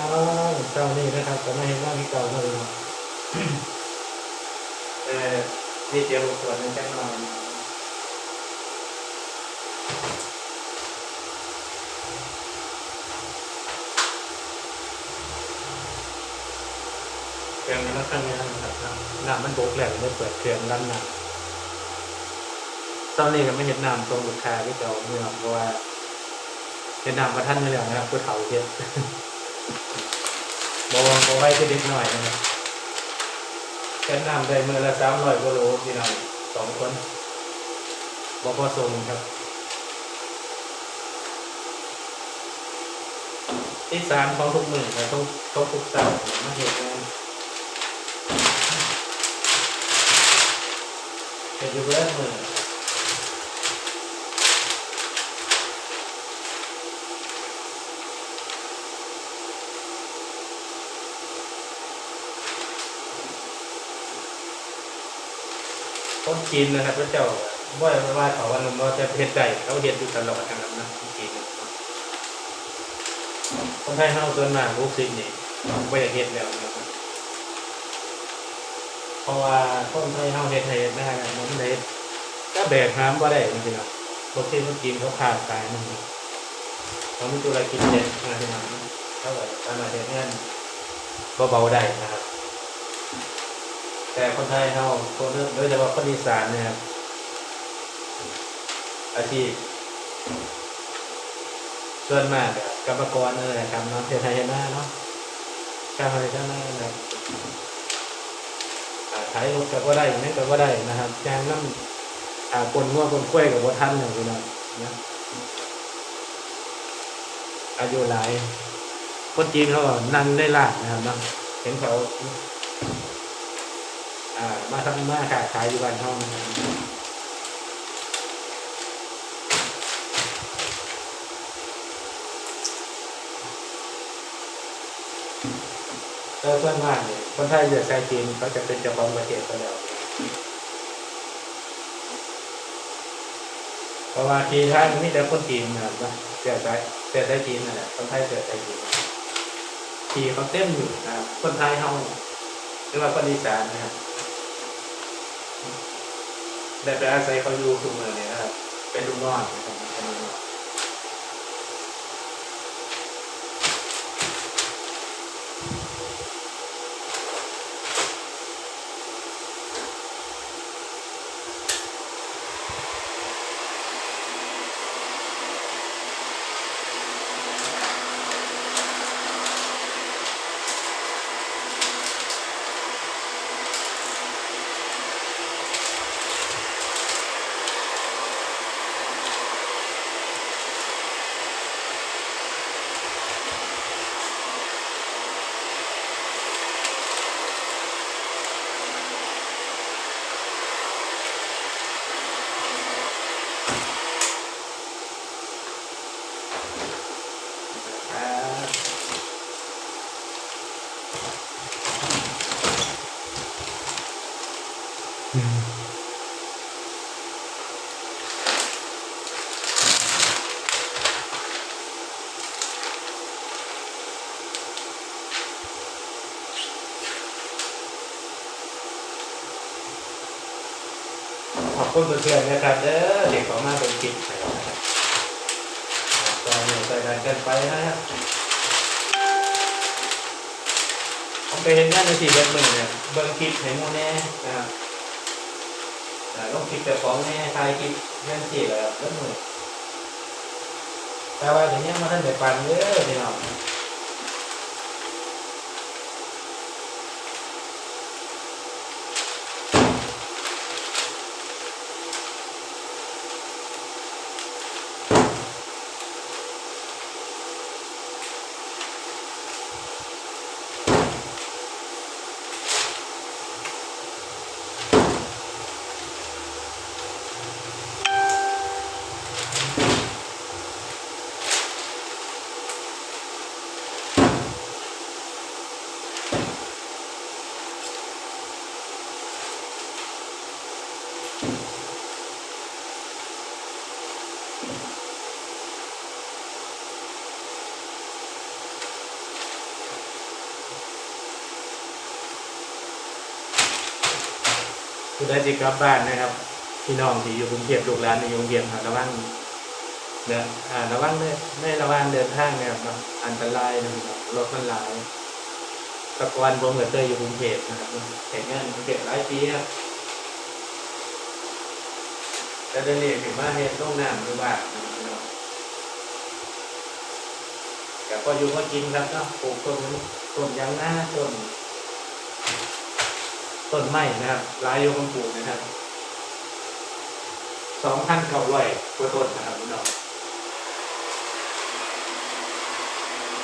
น้องเจ้านี่นะครับก็ไม่เห็นว่ามีเก่าเลยเออนี่เตรียมส่วนหนึงแค่นอนเครื่องนี้มันข้างนี้นะครับน้ำมันบกแหลกเลยเปิดเครื่องร้านหน้ำตอนนี้ก็ไม่เห็นน้ำตรงลูกค้าที่เก่าเมื่อเพราะว่าเห็นน้ำมาท่านไม่แล้วนะครับผู้เฒ่าเทียบ บวงบวไว้ที่เด็กหน่อยนะแค่น้ำได้มือละสามร้อยกิโลพี่น้องสองคนบพอส่งครับ ที่สามของทุกหมือแต่ต้องต้องทุกสาร์มาเหตุงานเป็นอยู่เริ่มมือ คนจีนนะครับพระเจ้าบ่อยว่าเขาว่านุ่มว่าจะเห็ดใจเขาเห็ดอยู่ตลอดนะครับนะคนจีนครับคนไทยเฮาส่วนมากลูกศิษย์นี่บ่อยากเฮ็ดแล้วนะครับเพราะว่าคนไทยเฮาเฮ็ดให้ได้มันได้ก็แบกน้ำบ่ได้จริงๆนะพวกที่มันกินเขาขาดตายมันเขาไมีธุรกิจเด็ดมาที่นั่นเท่ากับสามาเฮ็ดงานเบาๆได้นะครับ แต่คนไทยเฮาคนโดยเฉพาะคนอีสานเนี่ยครับอาชีพส่วนมากกรรมกรเออครับเนาะเทไทยหน้าเนาะการไทยหน้านะครับขายรถก็บ่ได้นั่นก็บ่ได้นะครับยางน้ำอ่าปนงัวปนกล้วยกับบ่ทันอย่างนี้นะนะอายุหลายคนจีนเขาก็นั่งได้ลานนะครับเนาะเห็นเขา มาทำมาค้าขายอยู่บ้านเขานะครับแล้วส่วนมากเนี่ยคนไทยเลือกใช้จีนเขาจะเป็นเจ้าของประเทศไปแล้ว เพราะว่าทีท่านมีแต่คนจีนนะครับว่าเกิดใช้เกิดใช้จีนนั่นแหละคนไทยเกิดใช้จีนทีเขาเต็มอยู่นะครับคนไทยเฮาหรือว่าคนอีสานนะครับ ได้ไปอาศัยเขาอยู่ทุกเมืองเนี่ยนะครับ เป็นลูกน้องนะครับ ขอบคุณเพื่อนๆนะครับเด้อเด็กขอมาเป็นคลิปไปนะครับก็เหนื่อยใจกันกินไปนะครับผมไปเห็นงาในสี่เดือนหนึ่งเนี่ยเบิ่งคลิปให้หมูแน่นะครับแต่ต้องคลิปแต่ของแน่ถ่ายคลิปเรื่องสี่แล้วเรื่องหนึ่งแต่ว่าถึงยังมาท่านเด็ดปันเยอะพี่น้อง ผู้ใดจะกลับบ้านนะครับพี่น้องที่อยู่กรุงเทพลูกหลานในกรุงเทพระวังเดินอ่าระวังในในระว่างเดินทางนี่ยครับอันตรายนะครับรถมันหลายตะกอนผมก็เคยอยู่กรุงเทพนะครับเห็นงานกรุงเทพหลายปีครับแต่เดี๋ยวนี้ถึงมาเฮ็ดโรงน้ำหรือว่าแต่พออยู่ก็กินครับเนาะปลูกต้นต้นยางหน้าต้น ต้นไม้นะครับลายโยกปลูกนะครับสองพันเก้าร้อยกว่าต้นนะครับพี่น้อง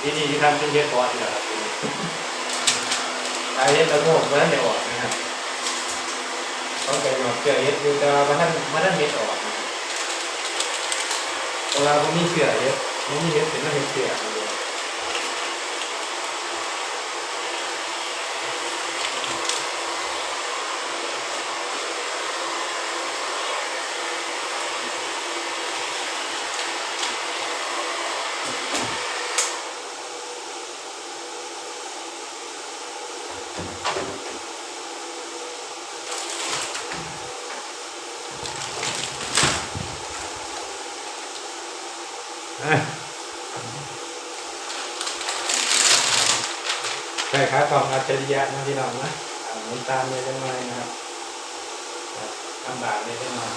ที่นี่ที่ทำเป็นเยอะก่อนนะครับที่นี่ลายเย็ดตะโกกมาท่านได้ออกนะครับต้องไปหยอดเกลือเย็ดอยู่แต่ว่ามาท่านมาท่านเม็ดออกเวลาผมมีเกลือเย็ดผมมีเย็ดเป็นมาเห็ดเกลือ ช่ครับของอัจฉริยะนะพี่น้องนะอ่าไม่ตามเลยจังเลยนะครับลำบากเลยจังเลย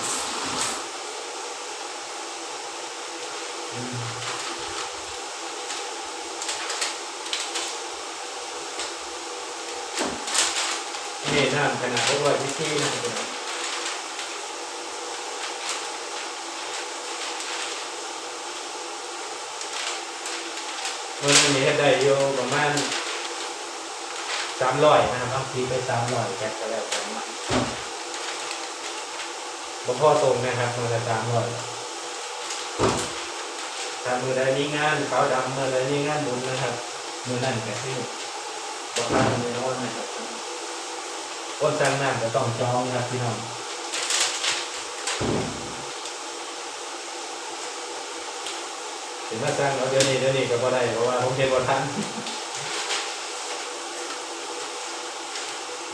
อืมนี่น้ำขนาดร้อยพี่ซี่นะพี่น้องมันมีให้ได้อยู่ประมาณ สามร้อยนะครับต้องทีไปสามร้อยแก๊สก็แล้วแต่มันบ่พอตรงนะครับมันละสามร้อยถ้ามือใดมีงานขาวดำมือใดมีงานบุญนะครับ มือนั่นแค่ที่ประมาณมือน้อยนะครับคนจ้างน้ำจะต้องจองนะครับพี่น้องถึงมาสร้างเราเดี๋ยวนี้เดี๋ยวนี้ก็บ่ได้เพราะว่าผมเห็นว่าทัน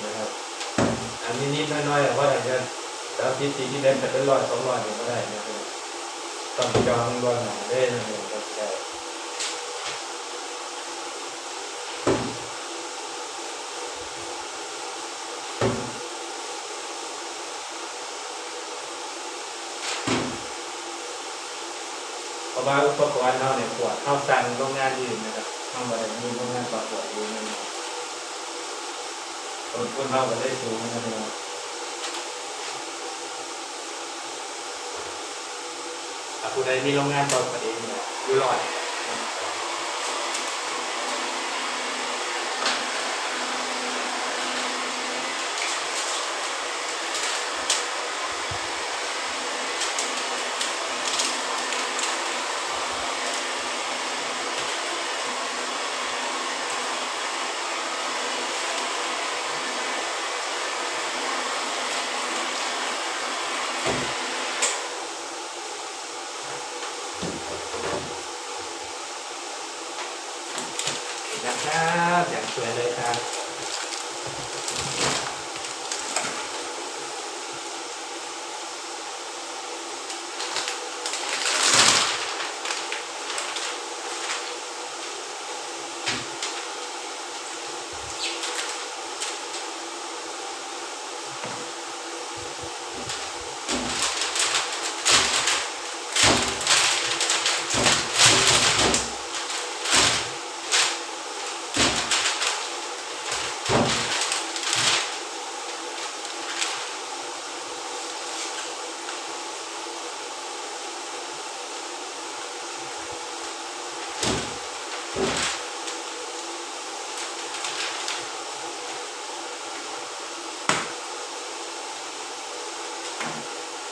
นะครับ อันนี้นิดน้อยๆว่าอาจจะสามสิบสี่ที่เดินแต่เป็นร้อยสองร้อยเนี่ยก็ได้นะครับต้องจองล่วงหน้าได้นะครับก็ได้เพราะว่าอุปกรณ์เราเนี่ยขวดเข้าสั่งโรงงานอื่นนะครับเข้ามาได้มีโรงงานปวดเองนะครับ คนคนเราก็ได้สูงนะครับถ้าผู้ใดมีโรงงานต่อประเด็นเนี่ยอยู่รอด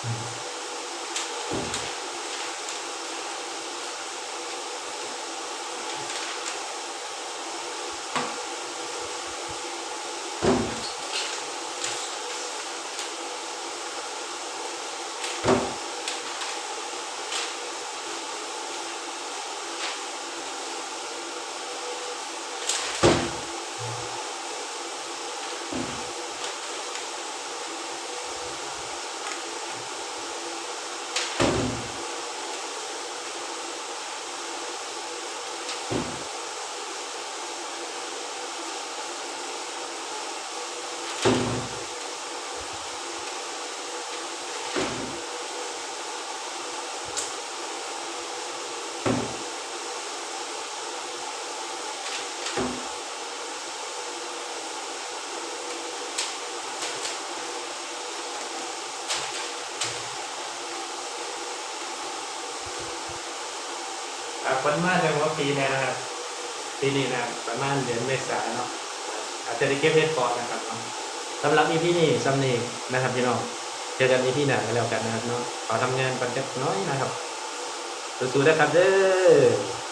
うん คนมากเลยว่าปีนี้นะครับปีนี้นะประมาณเดือนเมษาเนาะอาจจะได้เก็บเห็ดปอนนะครับเนาะสำหรับอีพี่นี่สำนีนะครับพี่น้องเจอกันอีพี่หน้ากันแล้วกันนะครับเนาะขอทำงานปันจักน้อยนะครับสู้ๆนะครับเด้อ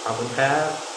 ขอบคุณครับ